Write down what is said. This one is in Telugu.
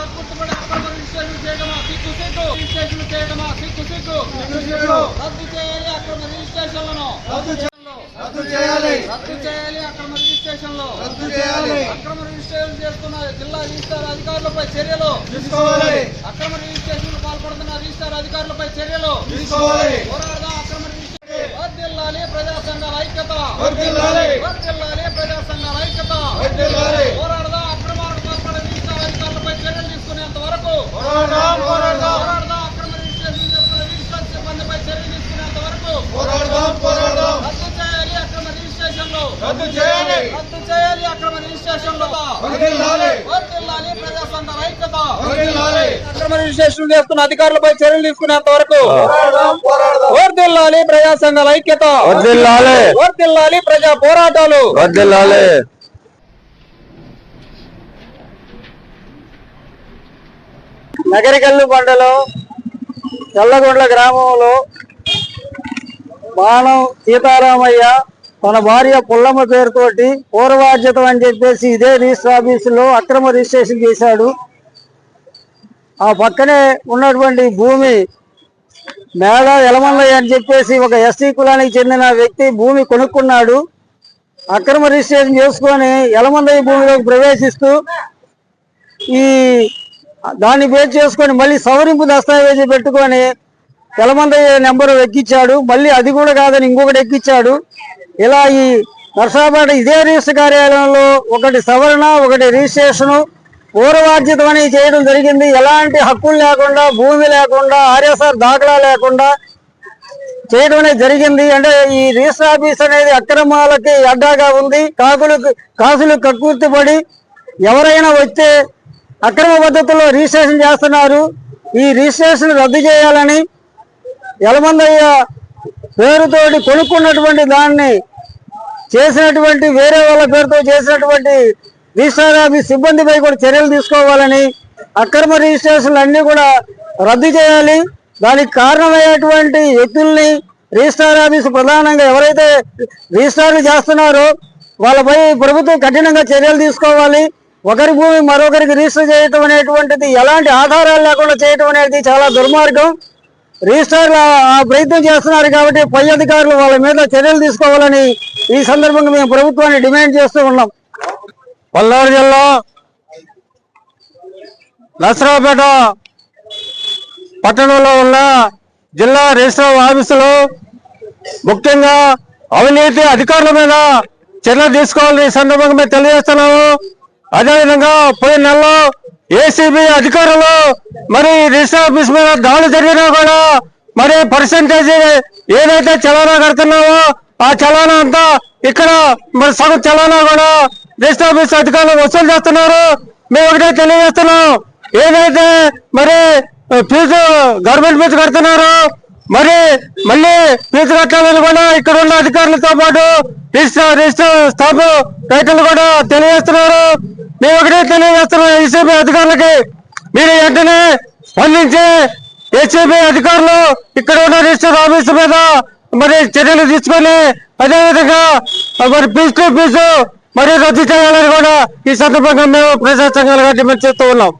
కక్కుర్తిపడి రిజిస్ట్రేషన్ చేయడమా సిగ్గు సిగ్గు రిజిస్ట్రేషన్ చేయడమా సిగ్గు సిగ్గు రద్దు చేయాలి అక్రమ రిజిస్ట్రేషన్లను రద్దు రద్దు చేయాలి. రద్దు చేయాలి అక్రమ రిజిస్ట్రేషన్లు రద్దు చేయాలి అక్రమ రిజిస్ట్రేషన్ చేస్తున్న జిల్లా రిజిస్టార్ అధికారులపై చర్యలు తీసుకోవాలి అక్రమ రిజిస్ట్రేషన్ పాల్పడుతున్న రిజిస్టార్ అధికారులపై చర్యలు తీసుకోవాలి పోరాడదాం అక్రమ రిజిస్ట్రేషన్ వర్ధిల్లాలి ప్రజా సంఘాల ఐక్యత వర్ధిల్లాలి. వర్ధిల్లాలి ప్రజా సంఘాల ఐక్యత వర్ధిల్లాలి. పోరాడదాం అక్రమాలకు పాల్పడే రిజిస్టార్ అధికారులపై చర్యలు తీసుకునేంత వరకు పోరాడదాం, పోరాడదాం. పోరాడదాం అక్రమ రిజిస్ట్రేషన్ చేస్తున్న రిజిస్టార్ సిబ్బందిపై చర్యలు తీసుకునేంత వరకు పోరాడదాం పోరాడదాం రద్దు చేయాలి అక్రమ రిజిస్ట్రేషన్లు రద్దు చేయాలి. రద్దు చేయాలి. అక్రమ రిజిస్ట్రేషన్లు వర్ధిల్లాలి. వర్ధిల్లాలి ప్రజా సంఘాల ఐక్యత. వర్ధిల్లాలి. అక్రమ రిజిస్ట్రేషన్ చేస్తున్న అధికారులపై చర్యలు తీసుకునేంత వరకు వర్దిల్లాలి ఐక్యత. వర్దిల్లాలి ప్రజా పోరాటాలు. వర్దిల్లాలి నగరికల్లు మండలం చల్లగొండ్ల గ్రామంలో బాణం సీతారామయ్య తన భార్య పుల్లమ్మ పేరుతోటి పూర్వార్జితం అని చెప్పేసి ఇదే రిజిస్టర్ ఆఫీసులో అక్రమ రిజిస్ట్రేషన్ చేశాడు. ఆ పక్కనే ఉన్నటువంటి భూమి మేడ ఎలమల్లయ్య అని చెప్పేసి ఒక ఎస్టీ కులానికి చెందిన వ్యక్తి భూమి కొనుక్కున్నాడు. అక్రమ రిజిస్ట్రేషన్ చేసుకొని ఎలమల్లయ్య భూమిలోకి ప్రవేశిస్తూ ఈ దాన్ని బేస్ చేసుకొని మళ్ళీ సవరింపు దస్తావేజీ పెట్టుకొని ఎలమందయ్య నెంబర్ ఎక్కించాడు. మళ్ళీ అది కూడా కాదని ఇంకొకటి ఎక్కించాడు. ఇలా ఈ నర్సాపేట ఇదే రిజిస్టర్ కార్యాలయంలో ఒకటి సవరణ ఒకటి రిజిస్ట్రేషను పూర్వార్జితం అనేది చేయడం జరిగింది. ఎలాంటి హక్కులు లేకుండా భూమి లేకుండా ఆర్ఎస్ఆర్ దాఖలా లేకుండా చేయడం అనేది జరిగింది. అంటే ఈ రిజిస్టర్ ఆఫీస్ అనేది అక్రమాలకి అడ్డాగా ఉంది. కాకులు కాసులు కక్కుర్తిపడి ఎవరైనా వస్తే అక్రమ పద్ధతిలో రిజిస్ట్రేషన్ చేస్తున్నారు. ఈ రిజిస్ట్రేషన్ రద్దు చేయాలని యలమందయ్య పేరుతోటి కొనుక్కున్నటువంటి దాన్ని చేసినటువంటి వేరే వాళ్ళ పేరుతో చేసినటువంటి రిజిస్టర్ ఆఫీస్ సిబ్బందిపై కూడా చర్యలు తీసుకోవాలని అక్రమ రిజిస్ట్రేషన్లు అన్ని కూడా రద్దు చేయాలి. దానికి కారణమయ్యేటువంటి వ్యక్తుల్ని రిజిస్టార్ ఆఫీస్ ప్రధానంగా ఎవరైతే రిజిస్ట్రార్లు చేస్తున్నారో వాళ్ళపై ప్రభుత్వం కఠినంగా చర్యలు తీసుకోవాలి. ఒకరి భూమి మరొకరికి రిజిస్టర్ చేయటం అనేటువంటిది ఎలాంటి ఆధారాలు లేకుండా చేయటం అనేది చాలా దుర్మార్గం. రిజిస్టార్ ఆ- ప్రయత్నం చేస్తున్నారు కాబట్టి పై అధికారులు వాళ్ళ మీద చర్యలు తీసుకోవాలని ఈ సందర్భంగా మేము ప్రభుత్వాన్ని డిమాండ్ చేస్తూ ఉన్నాం. పల్నాడు జిల్లా నసరాపేట పట్టణంలో ఉన్న జిల్లా రిజిస్టర్ ఆఫీసులో ముఖ్యంగా అవినీతి అధికారుల మీద చర్యలు తీసుకోవాలని ఈ సందర్భంగా మేము తెలియజేస్తున్నాము. అదేవిధంగా పోయిన నెలలో ఏసీబీ అధికారులు మరి రిజిస్టర్ ఆఫీస్ మీద దాడులు జరిగినా కూడా మరి పర్సంటేజ్ ఏదైతే చలానా కడుతున్నామో ఆ చలానా అంతా ఇక్కడ మరి సగం చలానా కూడా రిజిస్టర్ ఆఫీస్ అధికారులు వసూలు చేస్తున్నారు. మేము ఒకటే తెలియజేస్తున్నాం. ఏదైతే మరి ఫీజు గవర్నమెంట్ ఫీజు కడుతున్నారు మరి మళ్ళీ ఫీజు కట్టాలని కూడా ఇక్కడ ఉన్న అధికారులతో పాటు రిజిస్టర్ రిజిస్టర్ స్టాఫ్ రైతులు కూడా తెలియజేస్తున్నారు. మేము ఒకటే తెలియజేస్తున్నాం ఏసీబీ అధికారులకి. మీరు వెంటనే స్పందించి ఏసీబీ అధికారులు ఇక్కడ ఉన్న రిజిస్టర్ ఆఫీస్ మీద మరి చర్యలు తీసుకొని అదేవిధంగా మరి పీస్ టు పీసు మరి రద్దు చేయాలని కూడా ఈ సందర్భంగా మేము ప్రజా సంఘాలుగా డిమాండ్ చేస్తూ ఉన్నాం.